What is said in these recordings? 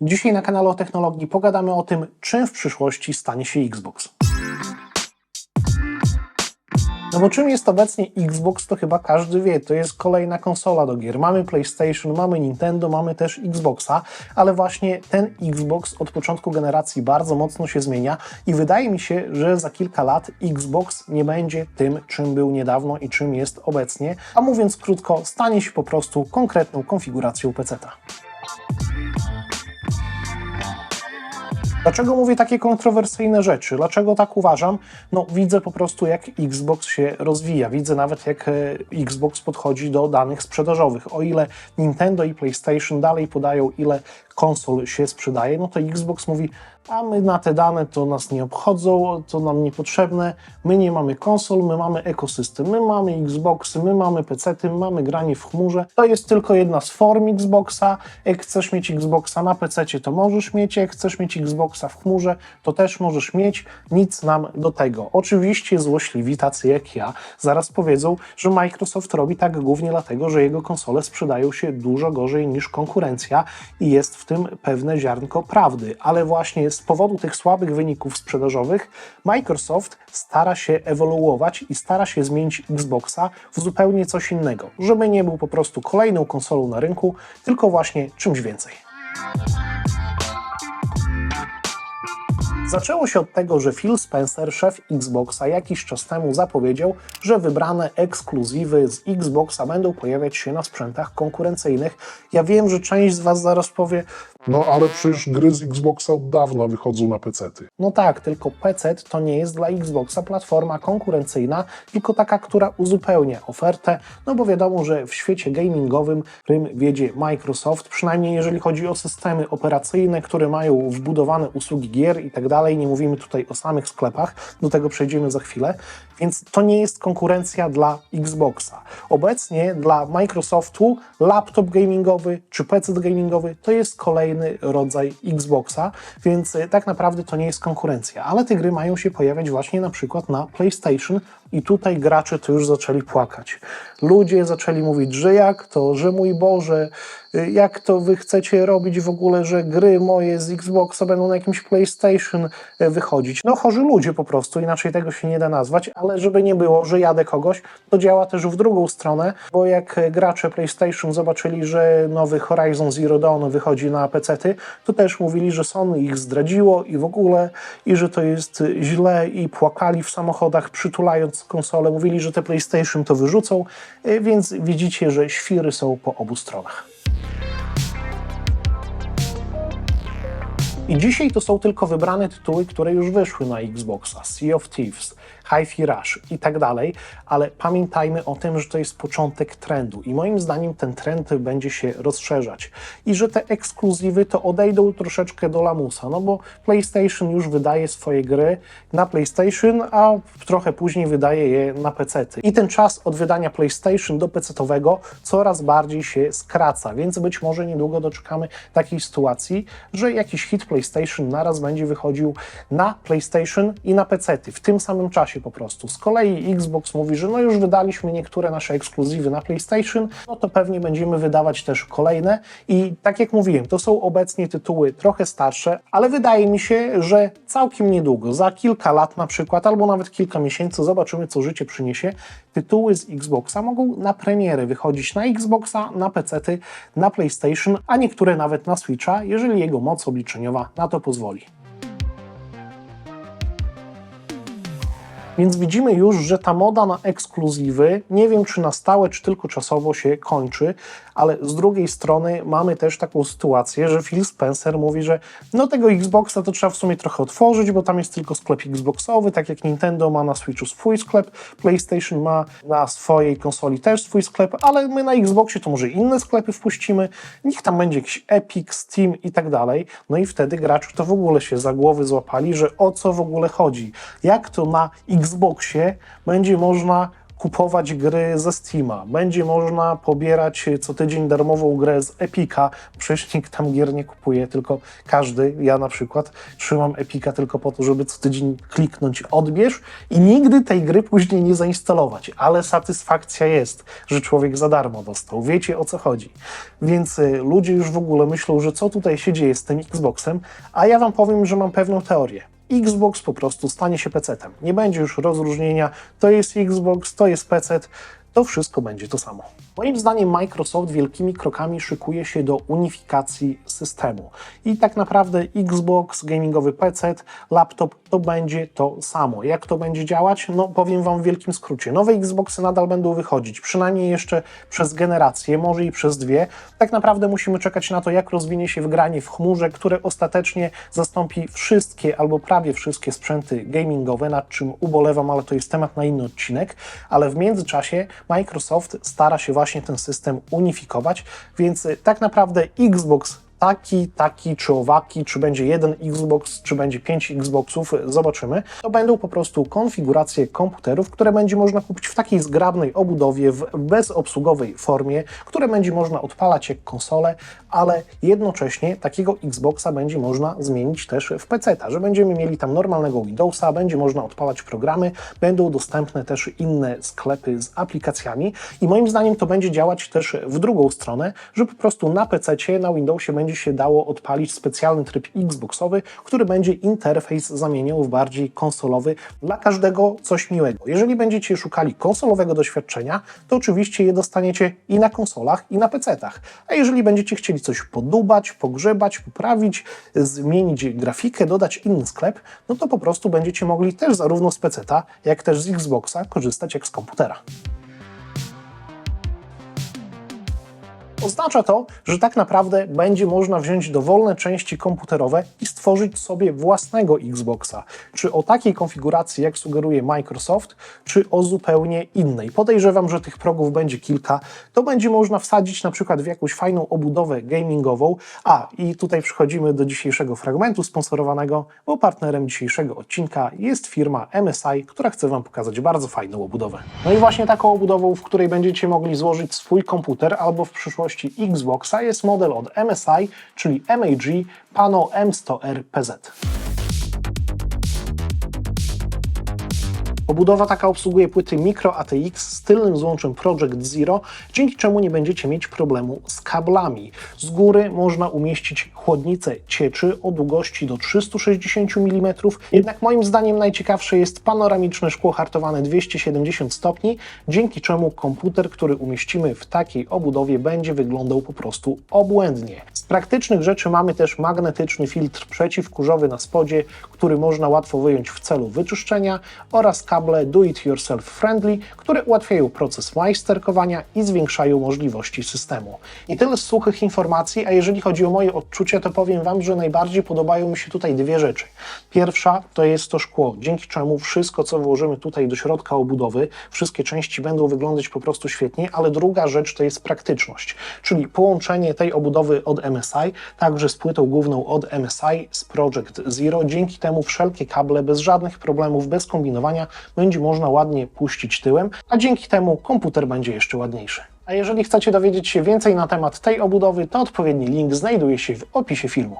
Dzisiaj na kanale o technologii pogadamy o tym, czym w przyszłości stanie się Xbox. No bo czym jest obecnie Xbox, to chyba każdy wie. To jest kolejna konsola do gier. Mamy PlayStation, mamy Nintendo, mamy też Xboxa, ale właśnie ten Xbox od początku generacji bardzo mocno się zmienia i wydaje mi się, że za kilka lat Xbox nie będzie tym, czym był niedawno i czym jest obecnie, a mówiąc krótko, stanie się po prostu konkretną konfiguracją PC-ta. Dlaczego mówię takie kontrowersyjne rzeczy? Dlaczego tak uważam? No, widzę po prostu, jak Xbox się rozwija. Widzę nawet, jak e, Xbox podchodzi do danych sprzedażowych. O ile Nintendo i PlayStation dalej podają, ile konsol się sprzedaje, no to Xbox mówi, a my na te dane to nas nie obchodzą, to nam niepotrzebne, my nie mamy konsol, my mamy ekosystem, my mamy Xboxy, my mamy PC-ty, my mamy granie w chmurze. To jest tylko jedna z form Xboxa. Jak chcesz mieć Xboxa na PC-cie, to możesz mieć, jak chcesz mieć Xboxa w chmurze, to też możesz mieć, nic nam do tego. Oczywiście złośliwi, tacy jak ja, zaraz powiedzą, że Microsoft robi tak głównie dlatego, że jego konsole sprzedają się dużo gorzej niż konkurencja i jest w tym pewne ziarnko prawdy, ale właśnie z powodu tych słabych wyników sprzedażowych Microsoft stara się ewoluować i stara się zmienić Xboxa w zupełnie coś innego, żeby nie był po prostu kolejną konsolą na rynku, tylko właśnie czymś więcej. Zaczęło się od tego, że Phil Spencer, szef Xboxa, jakiś czas temu zapowiedział, że wybrane ekskluzywy z Xboxa będą pojawiać się na sprzętach konkurencyjnych. Ja wiem, że część z Was zaraz powie, No ale przecież gry z Xboxa od dawna wychodzą na PC-ty. no tak, tylko PC to nie jest dla Xboxa platforma konkurencyjna, tylko taka, która uzupełnia ofertę, no bo wiadomo, że w świecie gamingowym, którym wiedzie Microsoft, przynajmniej jeżeli chodzi o systemy operacyjne, które mają wbudowane usługi gier i tak dalej, nie mówimy tutaj o samych sklepach, do tego przejdziemy za chwilę, więc to nie jest konkurencja dla Xboxa. Obecnie dla Microsoftu laptop gamingowy czy PC gamingowy to jest kolejny rodzaj Xboxa, więc y, tak naprawdę to nie jest konkurencja, ale te gry mają się pojawiać właśnie na przykład na PlayStation i tutaj gracze to już zaczęli płakać. Ludzie zaczęli mówić, że jak to, że mój Boże, jak to wy chcecie robić w ogóle, że gry moje z Xboxa będą na jakimś PlayStation y, wychodzić. No chorzy ludzie po prostu, inaczej tego się nie da nazwać, ale żeby nie było, że jadę kogoś, to działa też w drugą stronę, bo jak gracze PlayStation zobaczyli, że nowy Horizon Zero Dawn wychodzi na PC-ty, to też mówili, że Sony ich zdradziło i w ogóle, i że to jest źle i płakali w samochodach przytulając konsolę, mówili, że te PlayStation to wyrzucą, y, więc widzicie, że świry są po obu stronach. I dzisiaj to są tylko wybrane tytuły, które już wyszły na Xboxa, Sea of Thieves, Hi-Fi Rush i tak dalej, ale pamiętajmy o tym, że to jest początek trendu i moim zdaniem ten trend będzie się rozszerzać i że te ekskluzywy to odejdą troszeczkę do lamusa, no bo PlayStation już wydaje swoje gry na PlayStation, a trochę później wydaje je na PC. I ten czas od wydania PlayStation do PC-owego coraz bardziej się skraca, więc być może niedługo doczekamy takiej sytuacji, że jakiś hit PlayStation naraz będzie wychodził na PlayStation i na PC w tym samym czasie po prostu. Z kolei Xbox mówi, że no już wydaliśmy niektóre nasze ekskluzywy na PlayStation, no to pewnie będziemy wydawać też kolejne i tak jak mówiłem, to są obecnie tytuły trochę starsze, ale wydaje mi się, że całkiem niedługo, za kilka lat na przykład, albo nawet kilka miesięcy, zobaczymy co życie przyniesie, tytuły z Xboxa mogą na premierę wychodzić na Xboxa, na PC, na PlayStation, a niektóre nawet na Switcha, jeżeli jego moc obliczeniowa na to pozwoli. Więc widzimy już, że ta moda na ekskluzywy, nie wiem czy na stałe, czy tylko czasowo się kończy, ale z drugiej strony mamy też taką sytuację, że Phil Spencer mówi, że no tego Xboxa to trzeba w sumie trochę otworzyć, bo tam jest tylko sklep Xboxowy, tak jak Nintendo ma na Switchu swój sklep, PlayStation ma na swojej konsoli też swój sklep, ale my na Xboxie to może inne sklepy wpuścimy, niech tam będzie jakiś Epic, Steam i tak dalej, no i wtedy gracze to w ogóle się za głowy złapali, że o co w ogóle chodzi, jak to na Xboxie będzie można kupować gry ze Steama, będzie można pobierać co tydzień darmową grę z Epica. Przecież nikt tam gier nie kupuje, tylko każdy, ja na przykład, trzymam Epica tylko po to, żeby co tydzień kliknąć odbierz i nigdy tej gry później nie zainstalować. Ale satysfakcja jest, że człowiek za darmo dostał. Wiecie o co chodzi. Więc y, ludzie już w ogóle myślą, że co tutaj się dzieje z tym Xboxem, a ja wam powiem, że mam pewną teorię. Xbox po prostu stanie się PC-tem. Nie będzie już rozróżnienia, to jest Xbox, to jest PC, to wszystko będzie to samo. Moim zdaniem Microsoft wielkimi krokami szykuje się do unifikacji systemu. I tak naprawdę Xbox, gamingowy PC, laptop to będzie to samo. Jak to będzie działać? No powiem Wam w wielkim skrócie. Nowe Xboxy nadal będą wychodzić, przynajmniej jeszcze przez generację, może i przez dwie. Tak naprawdę musimy czekać na to, jak rozwinie się wgranie w chmurze, które ostatecznie zastąpi wszystkie albo prawie wszystkie sprzęty gamingowe, nad czym ubolewam, ale to jest temat na inny odcinek. Ale w międzyczasie Microsoft stara się właśnie ten system unifikować, więc y, tak naprawdę Xbox taki, taki czy owaki, czy będzie jeden Xbox, czy będzie pięć Xboxów, zobaczymy. To będą po prostu konfiguracje komputerów, które będzie można kupić w takiej zgrabnej obudowie, w bezobsługowej formie, które będzie można odpalać jak konsole, ale jednocześnie takiego Xboxa będzie można zmienić też w PC, że będziemy mieli tam normalnego Windowsa, będzie można odpalać programy, będą dostępne też inne sklepy z aplikacjami i moim zdaniem to będzie działać też w drugą stronę, że po prostu na PC, na Windowsie będzie się dało odpalić specjalny tryb Xboxowy, który będzie interfejs zamieniał w bardziej konsolowy. Dla każdego coś miłego. Jeżeli będziecie szukali konsolowego doświadczenia, to oczywiście je dostaniecie i na konsolach, i na PC-tach. A jeżeli będziecie chcieli coś podubać, pogrzebać, poprawić, zmienić grafikę, dodać inny sklep, no to po prostu będziecie mogli też zarówno z PC-ta, jak też z Xboxa korzystać jak z komputera. Oznacza to, że tak naprawdę będzie można wziąć dowolne części komputerowe i stworzyć sobie własnego Xboxa. Czy o takiej konfiguracji, jak sugeruje Microsoft, czy o zupełnie innej. Podejrzewam, że tych progów będzie kilka. To będzie można wsadzić na przykład w jakąś fajną obudowę gamingową. A, i tutaj przechodzimy do dzisiejszego fragmentu sponsorowanego, bo partnerem dzisiejszego odcinka jest firma MSI, która chce Wam pokazać bardzo fajną obudowę. No i właśnie taką obudową, w której będziecie mogli złożyć swój komputer albo w przyszłości Xboxa jest model od MSI, czyli MAG Pano M100R PZ. Obudowa taka obsługuje płyty Micro ATX z tylnym złączem Project Zero, dzięki czemu nie będziecie mieć problemu z kablami. Z góry można umieścić chłodnicę cieczy o długości do 360 mm, jednak moim zdaniem najciekawsze jest panoramiczne szkło hartowane 270 stopni, dzięki czemu komputer, który umieścimy w takiej obudowie będzie wyglądał po prostu obłędnie. Z praktycznych rzeczy mamy też magnetyczny filtr przeciwkurzowy na spodzie, który można łatwo wyjąć w celu wyczyszczenia oraz kable do-it-yourself friendly, które ułatwiają proces majsterkowania i zwiększają możliwości systemu. I tyle z suchych informacji, a jeżeli chodzi o moje odczucia, to powiem Wam, że najbardziej podobają mi się tutaj dwie rzeczy. Pierwsza to jest to szkło, dzięki czemu wszystko, co włożymy tutaj do środka obudowy, wszystkie części będą wyglądać po prostu świetnie, ale druga rzecz to jest praktyczność, czyli połączenie tej obudowy od MSI, także z płytą główną od MSI z Project Zero. Dzięki temu wszelkie kable bez żadnych problemów, bez kombinowania będzie można ładnie puścić tyłem, a dzięki temu komputer będzie jeszcze ładniejszy. A jeżeli chcecie dowiedzieć się więcej na temat tej obudowy, to odpowiedni link znajduje się w opisie filmu.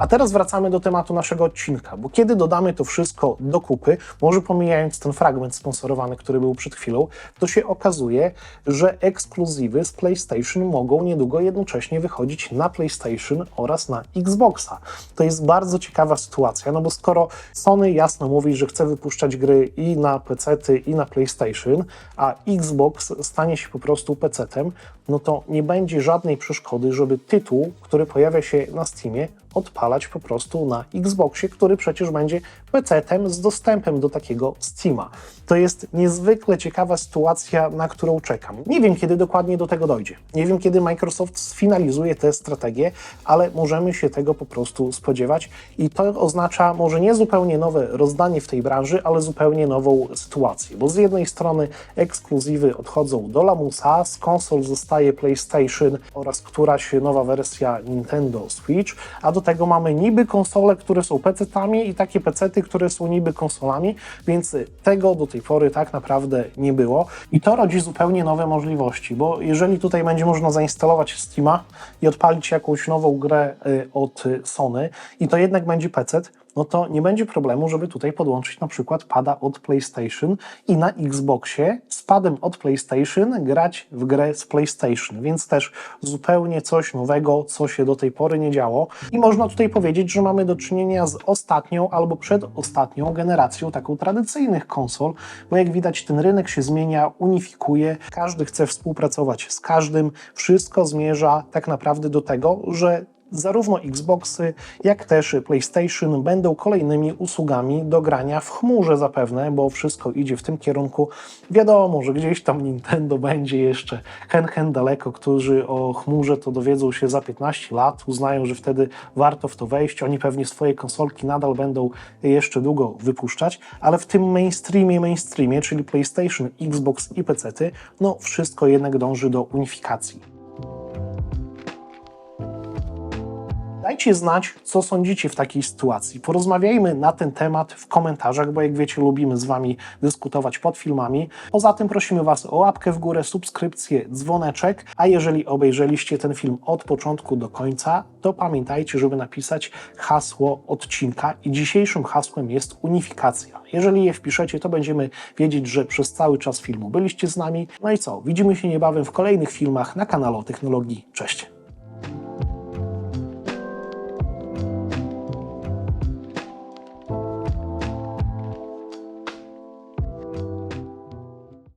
A teraz wracamy do tematu naszego odcinka, bo kiedy dodamy to wszystko do kupy, może pomijając ten fragment sponsorowany, który był przed chwilą, to się okazuje, że ekskluzywy z PlayStation mogą niedługo jednocześnie wychodzić na PlayStation oraz na Xboxa. To jest bardzo ciekawa sytuacja, no bo skoro Sony jasno mówi, że chce wypuszczać gry i na PC, i na PlayStation, a Xbox stanie się po prostu PC-tem, no to nie będzie żadnej przeszkody, żeby tytuł, który pojawia się na Steamie, odpalać po prostu na Xboxie, który przecież będzie PC-tem z dostępem do takiego Steama. To jest niezwykle ciekawa sytuacja, na którą czekam. Nie wiem, kiedy dokładnie do tego dojdzie. Nie wiem, kiedy Microsoft sfinalizuje tę strategię, ale możemy się tego po prostu spodziewać i to oznacza może nie zupełnie nowe rozdanie w tej branży, ale zupełnie nową sytuację, bo z jednej strony ekskluzywy odchodzą do lamusa, z konsol powstaje PlayStation oraz któraś nowa wersja Nintendo Switch, a do tego mamy niby konsole, które są PC-tami i takie PC-ty, które są niby konsolami, więc tego do tej pory tak naprawdę nie było. I to rodzi zupełnie nowe możliwości, bo jeżeli tutaj będzie można zainstalować Steama i odpalić jakąś nową grę y, od y, Sony i to jednak będzie PC, no to nie będzie problemu, żeby tutaj podłączyć na przykład pada od PlayStation i na Xboxie z padem od PlayStation grać w grę z PlayStation, więc też zupełnie coś nowego, co się do tej pory nie działo. I można tutaj powiedzieć, że mamy do czynienia z ostatnią albo przedostatnią generacją taką tradycyjnych konsol, bo jak widać ten rynek się zmienia, unifikuje, każdy chce współpracować z każdym, wszystko zmierza tak naprawdę do tego, że zarówno Xboxy, jak też PlayStation będą kolejnymi usługami do grania w chmurze zapewne, bo wszystko idzie w tym kierunku. Wiadomo, że gdzieś tam Nintendo będzie jeszcze hen hen daleko, którzy o chmurze to dowiedzą się za 15 lat, uznają, że wtedy warto w to wejść. Oni pewnie swoje konsolki nadal będą jeszcze długo wypuszczać, ale w tym mainstreamie, mainstreamie, czyli PlayStation, Xbox i PC, no wszystko jednak dąży do unifikacji. Dajcie znać, co sądzicie w takiej sytuacji. Porozmawiajmy na ten temat w komentarzach, bo jak wiecie, lubimy z Wami dyskutować pod filmami. Poza tym prosimy Was o łapkę w górę, subskrypcję, dzwoneczek, a jeżeli obejrzeliście ten film od początku do końca, to pamiętajcie, żeby napisać hasło odcinka i dzisiejszym hasłem jest unifikacja. Jeżeli je wpiszecie, to będziemy wiedzieć, że przez cały czas filmu byliście z nami. No i co? Widzimy się niebawem w kolejnych filmach na kanale o technologii. Cześć!